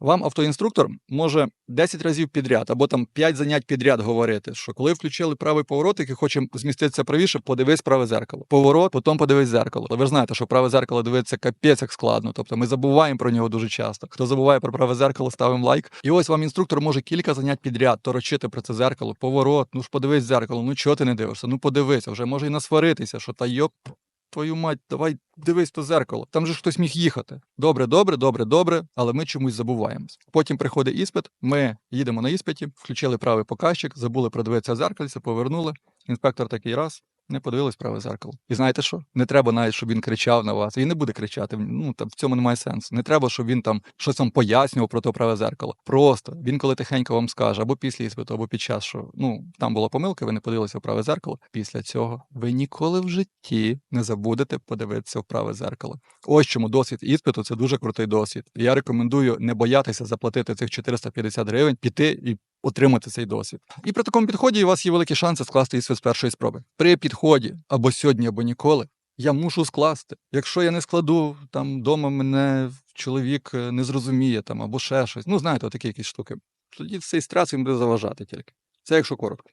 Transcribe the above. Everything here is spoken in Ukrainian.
Вам автоінструктор може 10 разів підряд або там 5 занять підряд говорити, що коли включили правий поворотик і хочемо зміститися правіше, подивись праве зеркало. Поворот, потім подивись зеркало. Ви ж знаєте, що праве зеркало дивитися капець як складно. Тобто ми забуваємо про нього дуже часто. Хто забуває про праве зеркало, ставимо лайк. І ось вам інструктор може кілька занять підряд торочити про це зеркало. Поворот, ну ж подивись зеркало, ну чого ти не дивишся? Ну подивися, вже може і насваритися, що та йоп. Твою мать, давай дивись то зеркало. Там же хтось міг їхати. Добре, добре, добре, добре, але ми чомусь забуваємось. Потім приходить іспит. Ми їдемо на іспиті, включили правий показчик, забули продивитися зеркальце, повернули. Інспектор такий раз. Не подивились праве зеркало. І знаєте що? Не треба навіть, щоб він кричав на вас. Він не буде кричати. Ну там в цьому немає сенсу. Не треба, щоб він там щось вам пояснював про то праве зеркало. Просто він, коли тихенько вам скаже, або після іспиту, або під час, що ну там була помилка, ви не подивилися в праве зеркало. Після цього ви ніколи в житті не забудете подивитися в праве зеркало. Ось чому досвід іспиту це дуже крутий досвід. Я рекомендую не боятися заплатити цих 450 гривень, піти і отримати цей досвід. І при такому підході у вас є великі шанси скласти іспит з першої спроби. При підході або сьогодні, або ніколи. Я мушу скласти. Якщо я не складу, там вдома мене чоловік е, не зрозуміє там або ще щось. Ну, знаєте, такі якісь штуки. Тоді цей стрес він буде заважати тільки. Це якщо коротко.